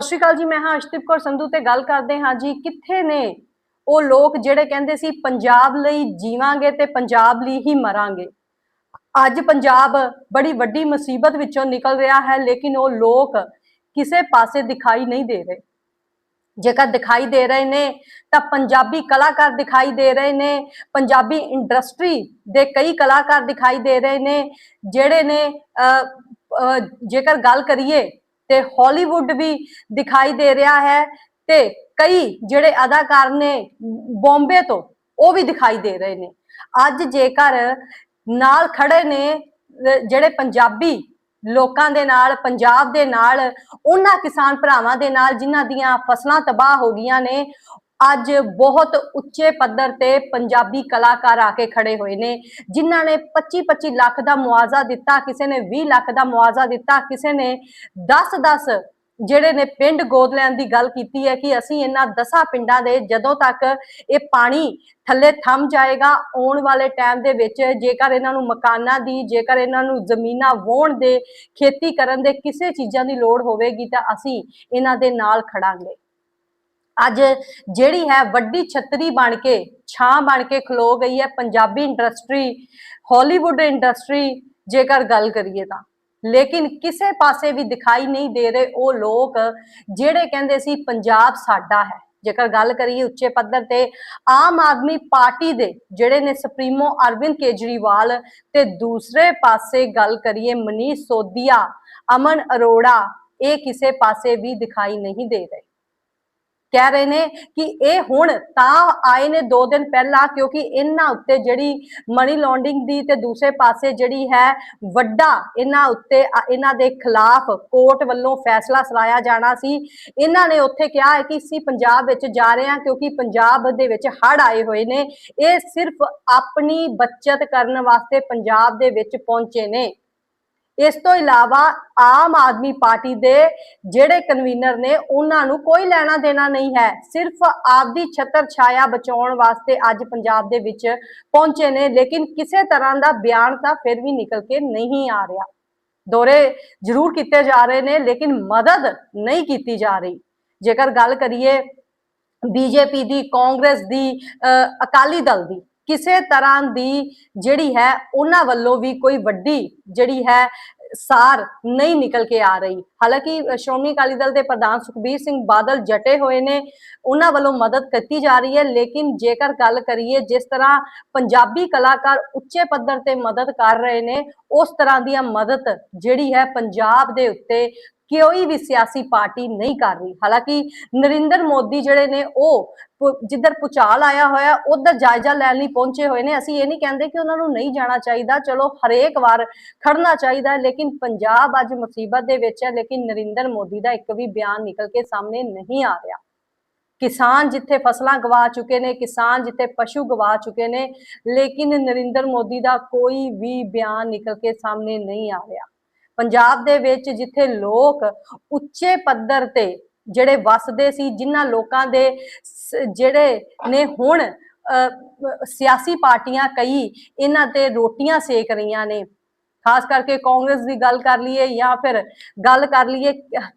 ਸਤਿ ਸ਼੍ਰੀ ਅਕਾਲ ਜੀ ਮੈਂ ਹਾਂ ਅਸ਼ਦੀਪ ਕੌਰ ਸੰਧੂ ਤੇ ਗੱਲ ਕਰਦੇ ਹਾਂ ਜੀ ਕਿੱਥੇ ਨੇ ਉਹ ਲੋਕ ਜਿਹੜੇ ਕਹਿੰਦੇ ਸੀ ਪੰਜਾਬ ਲਈ ਜੀਵਾਂਗੇ ਤੇ ਪੰਜਾਬ ਲਈ ਹੀ ਮਰਾਂਗੇ। ਅੱਜ ਪੰਜਾਬ ਬੜੀ ਵੱਡੀ ਮੁਸੀਬਤ ਵਿੱਚੋਂ ਨਿਕਲ ਰਿਹਾ ਹੈ ਲੇਕਿਨ ਉਹ ਲੋਕ ਕਿਸੇ ਪਾਸੇ ਦਿਖਾਈ ਨਹੀਂ ਦੇ ਰਹੇ। ਜੇਕਰ ਦਿਖਾਈ ਦੇ ਰਹੇ ਨੇ ਤਾਂ ਪੰਜਾਬੀ ਕਲਾਕਾਰ ਦਿਖਾਈ ਦੇ ਰਹੇ ਨੇ ਪੰਜਾਬੀ ਇੰਡਸਟਰੀ ਦੇ ਕਈ ਕਲਾਕਾਰ ਦਿਖਾਈ ਦੇ ਰਹੇ ਨੇ ਜਿਹੜੇ ਨੇ ਅਹ, ਜੇਕਰ ਗੱਲ ਕਰੀਏ ਤੇ ਹਾਲੀਵੁੱਡ ਵੀ ਦਿਖਾਈ ਦੇ ਰਿਹਾ ਹੈ ਤੇ ਕਈ ਜਿਹੜੇ ਅਦਾਕਾਰ ਨੇ ਬੰਬੇ ਤੋਂ, ਉਹ ਵੀ ਦਿਖਾਈ ਦੇ ਰਹੇ ਨੇ। ਅੱਜ ਜੇਕਰ ਨਾਲ ਖੜੇ ਨੇ ਜਿਹੜੇ ਪੰਜਾਬੀ ਲੋਕਾਂ ਦੇ ਨਾਲ, ਪੰਜਾਬ ਦੇ ਨਾਲ, ਉਹਨਾਂ ਕਿਸਾਨ ਭਰਾਵਾਂ ਦੇ ਨਾਲ, ਜਿਨ੍ਹਾਂ ਦੀਆਂ ਫਸਲਾਂ ਤਬਾਹ ਹੋ ਗਈਆਂ ਨੇ ਅੱਜ ਬਹੁਤ ਉੱਚੇ ਪੱਧਰ ਤੇ ਪੰਜਾਬੀ ਕਲਾਕਾਰ ਆ ਕੇ ਖੜੇ ਹੋਏ ਨੇ, ਜਿਨ੍ਹਾਂ ਨੇ 25-25 ਲੱਖ ਦਾ ਮੁਆਵਜ਼ਾ ਦਿੱਤਾ, ਕਿਸੇ ਨੇ 20 ਲੱਖ ਦਾ ਮੁਆਵਜ਼ਾ ਦਿੱਤਾ, ਕਿਸੇ ਨੇ 10-10 ਜਿਹੜੇ ਨੇ ਪਿੰਡ ਗੋਦ ਲੈਣ ਦੀ ਗੱਲ ਕੀਤੀ ਹੈ ਕਿ ਅਸੀਂ ਇਹਨਾਂ 10 ਪਿੰਡਾਂ ਦੇ ਜਦੋਂ ਤੱਕ ਇਹ ਪਾਣੀ ਥੱਲੇ ਥੰਮ ਜਾਏਗਾ, ਆਉਣ ਵਾਲੇ ਟਾਈਮ ਦੇ ਵਿੱਚ ਜੇਕਰ ਇਹਨਾਂ ਨੂੰ ਮਕਾਨਾਂ ਦੀ, ਜੇਕਰ ਇਹਨਾਂ ਨੂੰ ਜ਼ਮੀਨਾਂ ਵਾਹੁਣ ਦੇ, ਖੇਤੀ ਕਰਨ ਦੇ ਕਿਸੇ ਚੀਜ਼ਾਂ ਦੀ ਲੋੜ ਹੋਵੇਗੀ ਤਾਂ ਅਸੀਂ ਇਹਨਾਂ ਦੇ ਨਾਲ ਖੜਾਂਗੇ। ਅੱਜ ਜਿਹੜੀ ਹੈ ਵੱਡੀ ਛਤਰੀ ਬਣ ਕੇ, ਛਾਂ ਬਣ ਕੇ ਖਲੋ ਗਈ ਹੈ ਪੰਜਾਬੀ ਇੰਡਸਟਰੀ ਹਾਲੀਵੁੱਡ ਇੰਡਸਟਰੀ, ਜੇਕਰ ਗੱਲ ਕਰੀਏ ਤਾਂ। ਲੇਕਿਨ ਕਿਸੇ ਪਾਸੇ ਵੀ ਦਿਖਾਈ ਨਹੀਂ ਦੇ ਰਹੇ ਉਹ ਲੋਕ, ਜਿਹੜੇ ਕਹਿੰਦੇ ਸੀ ਪੰਜਾਬ ਸਾਡਾ ਹੈ। ਜੇਕਰ ਗੱਲ ਕਰੀਏ ਉੱਚੇ ਪੱਧਰ ਤੇ, ਆਮ ਆਦਮੀ ਪਾਰਟੀ ਦੇ, ਜਿਹੜੇ ਨੇ ਸੁਪਰੀਮੋ ਅਰਵਿੰਦ ਕੇਜਰੀਵਾਲ ਤੇ ਦੂਸਰੇ ਪਾਸੇ ਗੱਲ ਕਰੀਏ ਮਨੀਸ਼ ਸੋਦੀਆ ਅਮਨ ਅਰੋੜਾ, ਇਹ ਕਿਸੇ ਪਾਸੇ ਵੀ ਦਿਖਾਈ ਨਹੀਂ ਦੇ ਰਹੇ। ਕਹਿ ਰਹੇ ਨੇ ਕਿ ਇਹ ਹੁਣ ਤਾਂ ਆਏ ਨੇ 2 ਦਿਨ ਪਹਿਲਾਂ, ਕਿਉਂਕਿ ਇਹਨਾਂ ਉੱਤੇ ਜਿਹੜੀ ਮਨੀ ਲਾਂਡਰਿੰਗ ਦੀ ਤੇ ਦੂਸਰੇ ਪਾਸੇ ਜਿਹੜੀ ਹੈ ਵੱਡਾ ਇਹਨਾਂ ਉੱਤੇ ਇਹਨਾਂ ਦੇ ਖਿਲਾਫ ਕੋਰਟ ਵੱਲੋਂ ਫੈਸਲਾ ਸੁਣਾਇਆ ਜਾਣਾ ਸੀ। ਇਹਨਾਂ ਨੇ ਉੱਥੇ ਕਿਹਾ ਹੈ ਕਿ ਅਸੀਂ ਪੰਜਾਬ ਵਿੱਚ ਜਾ ਰਹੇ ਹਾਂ, ਕਿਉਂਕਿ ਪੰਜਾਬ ਦੇ ਵਿੱਚ ਹੜ੍ਹ ਆਏ ਹੋਏ ਨੇ। ਇਹ ਸਿਰਫ ਆਪਣੀ ਬਚਤ ਕਰਨ ਵਾਸਤੇ ਪੰਜਾਬ ਦੇ ਵਿੱਚ ਪਹੁੰਚੇ ਨੇ। ਇਸ ਤੋਂ ਇਲਾਵਾ ਆਮ ਆਦਮੀ ਪਾਰਟੀ ਦੇ ਜਿਹੜੇ ਕਨਵੀਨਰ ਨੇ ਉਹਨਾਂ ਨੂੰ ਕੋਈ ਲੈਣਾ ਦੇਣਾ ਨਹੀਂ ਹੈ। ਸਿਰਫ ਆਪਦੀ ਛਤਰ ਛਾਇਆ ਬਚਾਉਣ ਵਾਸਤੇ ਅੱਜ ਪੰਜਾਬ ਦੇ ਵਿੱਚ ਪਹੁੰਚੇ ਨੇ ਲੇਕਿਨ ਕਿਸੇ ਤਰ੍ਹਾਂ ਦਾ ਬਿਆਨ ਤਾਂ ਫਿਰ ਵੀ ਨਿਕਲ ਕੇ ਨਹੀਂ ਆ ਰਿਹਾ। ਦੌਰੇ ਜ਼ਰੂਰ ਕੀਤੇ ਜਾ ਰਹੇ ਨੇ ਲੇਕਿਨ ਮਦਦ ਨਹੀਂ ਕੀਤੀ ਜਾ ਰਹੀ। ਜੇਕਰ ਗੱਲ ਕਰੀਏ ਬੀਜੇਪੀ ਦੀ ਕਾਂਗਰਸ ਦੀ ਅਹ, ਅਕਾਲੀ ਦਲ ਦੀ ਕਿਸੇ ਤਰ੍ਹਾਂ ਦੀ ਜਿਹੜੀ ਹੈ, ਉਹਨਾਂ ਵੱਲੋਂ ਵੀ ਕੋਈ ਵੱਡੀ ਜਿਹੜੀ ਹੈ, ਸਾਰ ਨਹੀਂ ਨਿਕਲ ਕੇ ਆ ਰਹੀ। ਹਾਲਾਂਕਿ ਸ਼੍ਰੋਮਣੀ ਅਕਾਲੀ ਦਲ ਦੇ ਪ੍ਰਧਾਨ ਸੁਖਬੀਰ ਸਿੰਘ ਬਾਦਲ ਜਟੇ ਹੋਏ ਨੇ, ਉਹਨਾਂ ਵੱਲੋਂ ਮਦਦ ਕੀਤੀ ਜਾ ਰਹੀ ਹੈ, ਲੇਕਿਨ ਜੇਕਰ ਗੱਲ ਕਰੀਏ, ਜਿਸ ਤਰ੍ਹਾਂ ਪੰਜਾਬੀ ਕਲਾਕਾਰ ਉੱਚੇ ਪੱਧਰ ਤੇ ਮਦਦ ਕਰ ਰਹੇ ਨੇ, ਉਸ ਤਰ੍ਹਾਂ ਦੀਆਂ ਮਦਦ ਜਿਹੜੀ ਹੈ, ਪੰਜਾਬ ਦੇ ਉੱਤੇ ਕੋਈ ਵੀ ਸਿਆਸੀ ਪਾਰਟੀ ਨਹੀਂ ਕਰ ਰਹੀ। ਹਾਲਾਂਕਿ ਨਰਿੰਦਰ ਮੋਦੀ ਜਿਹੜੇ ਨੇ, ਉਹ ਜਿੱਧਰ ਪੁਚਾਲ ਆਇਆ ਹੋਇਆ, ਉਧਰ ਜਾਇਜ਼ਾ ਲੈਣ ਲਈ ਪਹੁੰਚੇ ਹੋਏ ਨੇ। ਅਸੀਂ ਇਹ ਨਹੀਂ ਕਹਿੰਦੇ ਕਿ ਉਹਨਾਂ ਨੂੰ ਨਹੀਂ ਜਾਣਾ ਚਾਹੀਦਾ। ਚਲੋ, ਹਰੇਕ ਵਾਰ ਖੜਨਾ ਚਾਹੀਦਾ ਲੇਕਿਨ ਪੰਜਾਬ ਅੱਜ ਮੁਸੀਬਤ ਦੇ ਵਿੱਚ ਹੈ, ਲੇਕਿਨ ਨਰਿੰਦਰ ਮੋਦੀ ਦਾ ਇੱਕ ਵੀ ਬਿਆਨ ਨਿਕਲ ਕੇ ਸਾਹਮਣੇ ਨਹੀਂ ਆ ਰਿਹਾ। ਕਿਸਾਨ ਜਿੱਥੇ ਫਸਲਾਂ ਗਵਾ ਚੁੱਕੇ ਨੇ, ਕਿਸਾਨ ਜਿੱਥੇ ਪਸ਼ੂ ਗਵਾ ਚੁੱਕੇ ਨੇ, ਲੇਕਿਨ ਨਰਿੰਦਰ ਮੋਦੀ ਦਾ ਕੋਈ ਵੀ ਬਿਆਨ ਨਿਕਲ ਕੇ ਸਾਹਮਣੇ ਨਹੀਂ ਆ ਰਿਹਾ। ਪੰਜਾਬ ਦੇ ਵਿੱਚ ਜਿੱਥੇ ਲੋਕ ਉੱਚੇ ਪੱਧਰ ਤੇ ਜਿਹੜੇ ਵਸਦੇ ਸੀ ਜਿਨ੍ਹਾਂ ਲੋਕਾਂ ਦੇ ਜਿਹੜੇ ਨੇ ਹੁਣ ਸਿਆਸੀ ਪਾਰਟੀਆਂ ਕਈ ਇਹਨਾਂ ਤੇ ਰੋਟੀਆਂ ਸੇਕ ਰਹੀਆਂ ਨੇ। ਖਾਸ ਕਰਕੇ ਕਾਂਗਰਸ ਦੀ ਗੱਲ ਕਰ ਲਈਏ ਜਾਂ ਫਿਰ ਗੱਲ ਕਰ ਲਈਏ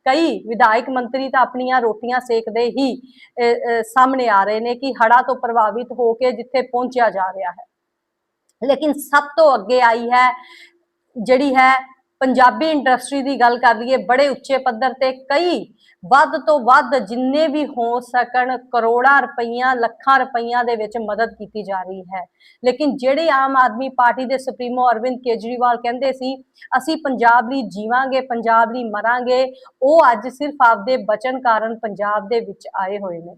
ਕਈ ਵਿਧਾਇਕ ਮੰਤਰੀ ਤਾਂ ਆਪਣੀਆਂ ਰੋਟੀਆਂ ਸੇਕਦੇ ਹੀ ਅਹ, ਸਾਹਮਣੇ ਆ ਰਹੇ ਨੇ ਕਿ ਹੜਾ ਤੋਂ ਪ੍ਰਭਾਵਿਤ ਹੋ ਕੇ ਜਿੱਥੇ ਪਹੁੰਚਿਆ ਜਾ ਰਿਹਾ ਹੈ। ਲੇਕਿਨ ਸਭ ਤੋਂ ਅੱਗੇ ਆਈ ਹੈ ਜਿਹੜੀ ਹੈ ਪੰਜਾਬੀ ਇੰਡਸਟਰੀ ਦੀ ਗੱਲ ਕਰ ਲਈਏ, ਬੜੇ ਉੱਚੇ ਪੱਧਰ ਤੇ ਕਈ ਵੱਧ ਤੋਂ ਵੱਧ ਜਿੰਨੇ ਵੀ ਹੋ ਸਕਣ, ਕਰੋੜਾਂ ਰੁਪਈਆ, ਲੱਖਾਂ ਰੁਪਈਆ ਦੇ ਵਿੱਚ ਮਦਦ ਕੀਤੀ ਜਾ ਰਹੀ ਹੈ। ਲੇਕਿਨ ਜਿਹੜੇ ਆਮ ਆਦਮੀ ਪਾਰਟੀ ਦੇ ਸੁਪਰੀਮੋ ਅਰਵਿੰਦ ਕੇਜਰੀਵਾਲ ਕਹਿੰਦੇ ਸੀ, ਅਸੀਂ ਪੰਜਾਬ ਲਈ ਜੀਵਾਂਗੇ, ਪੰਜਾਬ ਲਈ ਮਰਾਂਗੇ, ਉਹ ਅੱਜ ਸਿਰਫ ਆਪਦੇ ਬਚਨ ਕਾਰਨ ਪੰਜਾਬ ਦੇ ਵਿੱਚ ਆਏ ਹੋਏ ਨੇ।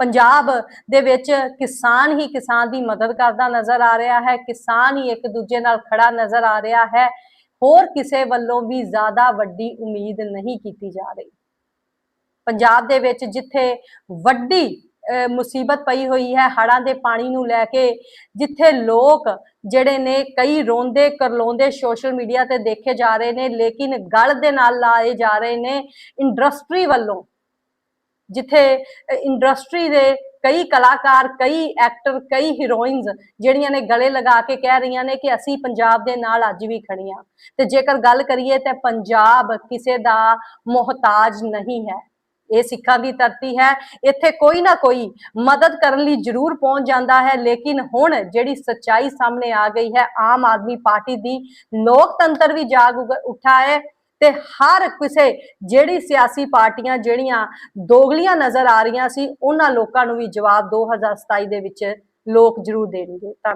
ਪੰਜਾਬ ਦੇ ਵਿੱਚ ਕਿਸਾਨ ਹੀ ਕਿਸਾਨ ਦੀ ਮਦਦ ਕਰਦਾ ਨਜ਼ਰ ਆ ਰਿਹਾ ਹੈ, ਕਿਸਾਨ ਹੀ ਇੱਕ ਦੂਜੇ ਨਾਲ ਖੜਾ ਨਜ਼ਰ ਆ ਰਿਹਾ ਹੈ। ਹੋਰ ਕਿਸੇ ਵੱਲੋਂ ਵੀ ਜ਼ਿਆਦਾ ਵੱਡੀ ਉਮੀਦ ਨਹੀਂ ਕੀਤੀ ਜਾ ਰਹੀ। ਪੰਜਾਬ ਦੇ ਵਿੱਚ ਜਿੱਥੇ ਵੱਡੀ ਮੁਸੀਬਤ ਪਈ ਹੋਈ ਹੈ, ਹੜ੍ਹਾਂ ਦੇ ਪਾਣੀ ਨੂੰ ਲੈ ਕੇ ਜਿੱਥੇ ਲੋਕ ਜਿਹੜੇ ਨੇ ਕਈ ਰੋਂਦੇ, ਕਰਲਾਉਂਦੇ ਸੋਸ਼ਲ ਮੀਡੀਆ ਤੇ ਦੇਖੇ ਜਾ ਰਹੇ ਨੇ, ਲੇਕਿਨ ਗਲ ਦੇ ਨਾਲ ਲਾਏ ਜਾ ਰਹੇ ਨੇ ਇੰਡਸਟਰੀ ਵੱਲੋਂ। ਜਿੱਥੇ ਇੰਡਸਟਰੀ ਦੇ ਕਈ ਕਲਾਕਾਰ, ਕਈ ਐਕਟਰ ਕਈ ਹੀਰੋਇਨਸ ਜਿਹੜੀਆਂ ਨੇ ਗਲੇ ਲਗਾ ਕੇ ਕਹਿ ਰਹੀਆਂ ਨੇ ਕਿ ਅਸੀਂ ਪੰਜਾਬ ਦੇ ਨਾਲ ਅੱਜ ਵੀ ਖੜੀਆਂ ਤੇ ਜੇਕਰ ਗੱਲ ਕਰੀਏ ਤਾਂ ਪੰਜਾਬ ਕਿਸੇ ਦਾ ਮੁਹਤਾਜ ਨਹੀਂ ਹੈ। ਇਹ ਸਿੱਖਾਂ ਦੀ ਧਰਤੀ ਹੈ। ਇੱਥੇ ਕੋਈ ਨਾ ਕੋਈ ਮਦਦ ਕਰਨ ਲਈ ਜ਼ਰੂਰ ਪਹੁੰਚ ਜਾਂਦਾ ਹੈ, ਲੇਕਿਨ ਹੁਣ ਜਿਹੜੀ ਸੱਚਾਈ ਸਾਹਮਣੇ ਆ ਗਈ ਹੈ, ਆਮ ਆਦਮੀ ਪਾਰਟੀ ਦੀ ਲੋਕਤੰਤਰ ਵੀ ਜਾਗ ਉੱਠਾ ਹੈ। ਤੇ ਹਰ ਕਿਸੇ ਜਿਹੜੀ ਸਿਆਸੀ ਪਾਰਟੀਆਂ ਜਿਹੜੀਆਂ ਦੋਗਲੀਆਂ ਨਜ਼ਰ ਆ ਰਹੀਆਂ ਸੀ, ਉਹਨਾਂ ਲੋਕਾਂ ਨੂੰ ਵੀ ਜਵਾਬ 2027 ਦੇ ਵਿੱਚ ਲੋਕ ਜ਼ਰੂਰ ਦੇਣਗੇ। ਧੰਨਵਾਦ।